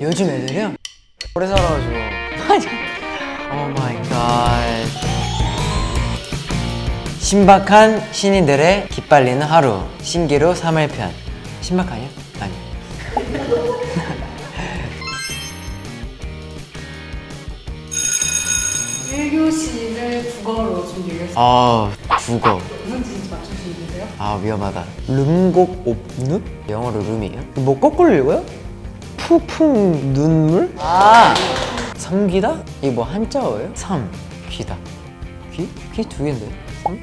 요즘 애들이요? 오래 살아가지고 맞아 오 마이 갓 신박한 신인들의 기빨리는 하루 신기루 3일편 신박하냐? 아니 1교시를 국어로 준비를 했어요. 아 국어 무슨 뜻인지 있는데요? 아 위험하다 룸곡 옵눕? 영어로 룸이에요? 뭐 거꾸로 읽어요? 푸풍 눈물? 아 섬기다? 이게 뭐 한자어예요? 섬 귀다 귀? 귀 두 개인데 섬?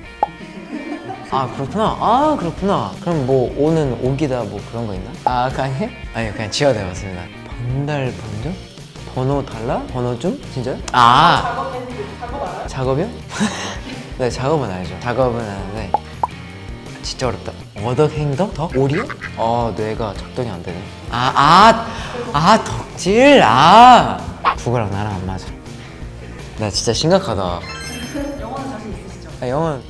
아 그렇구나 아 그렇구나 그럼 뭐 오는 오기다 뭐 그런 거 있나? 아 아니에요? 아니요 그냥 지어내봤습니다 번달 번정? 번호 달라? 번호 좀? 진짜요? 아 작업이요? 네 작업은 알죠 작업은 아는데 진짜 어렵다. 어덕 행덕? 덕? 오리요? 아 뇌가 작동이 안 되네. 아, 아, 아, 덕질? 아. 국어랑 나랑 안 맞아. 나 진짜 심각하다. 영어는 자신 있으시죠? 아, 영어는.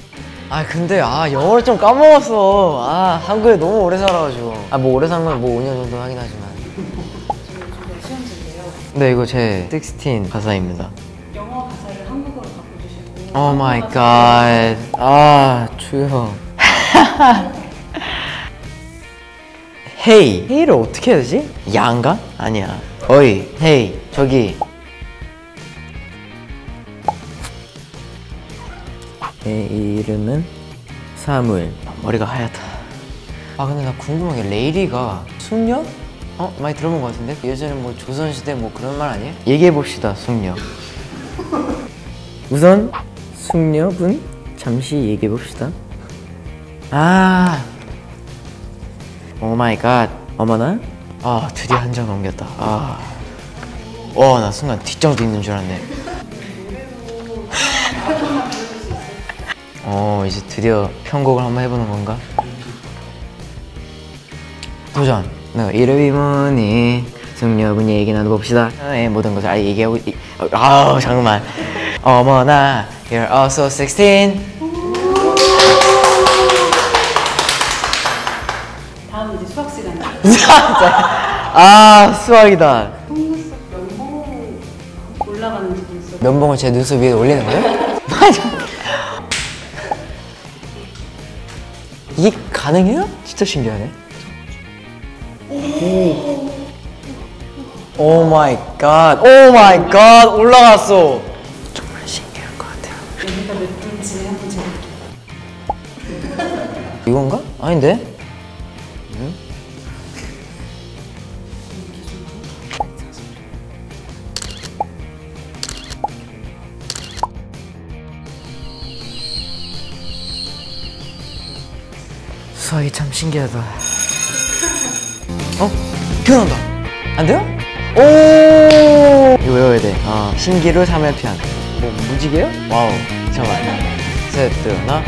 아, 근데, 아, 영어를 좀 까먹었어. 아, 한국에 너무 오래 살아가지고. 아, 뭐 오래 산 건 뭐 5년 정도 하긴 하지만. 시험지인데요. 네, 이거 제 16 가사입니다. 영어 가사를 한국어로 바꿔주시고 오 마이 갓. 아, 주여. 헤이. 헤이를 어떻게 해야 되지? 야인가? 아니야. 어이, 헤이. 저기. 내 이름은 사무엘. 머리가 하얗다. 아, 근데 나 궁금한 게 레이리가 숙녀? 어? 많이 들어본 것 같은데? 예전에 뭐 조선시대 뭐 그런 말 아니에요? 얘기해봅시다, 숙녀. 우선 숙녀분 잠시 얘기해 봅시다. 아, 오 마이 갓, 어머나. 아, 드디어 한 장 넘겼다. 아, 와, 나 순간 뒷장도 있는 줄 알았네. 어, 이제 드디어 편곡을 한번 해보는 건가? 도전. 너 이름이 뭐니? 숙녀분 얘기 나눠봅시다. 의 모든 것을 아예 얘기하고 이- 아우 잠깐만. 어머나, you're also 16. 이제 수학 시간이에요. 아 수학이다. 속눈썹 면봉 올라가는 지도 있어요. 면봉을 제 눈썹 위에 올리는 거예요? 맞아. 이게 가능해요? 진짜 신기하네. 오 마이 갓. 오 마이 갓. 올라갔어. 정말 신기한 것 같아요. 여기가 몇 분지 한번 재볼게요. 이건가? 아닌데? 수학이 참 신기하다. 어? 변한다. 안 돼요? 오! 이거 외워야 돼. 어, 신기루 3회편. 뭐 무지개요? 와우. 잠깐만. 셋, 둘, 하나.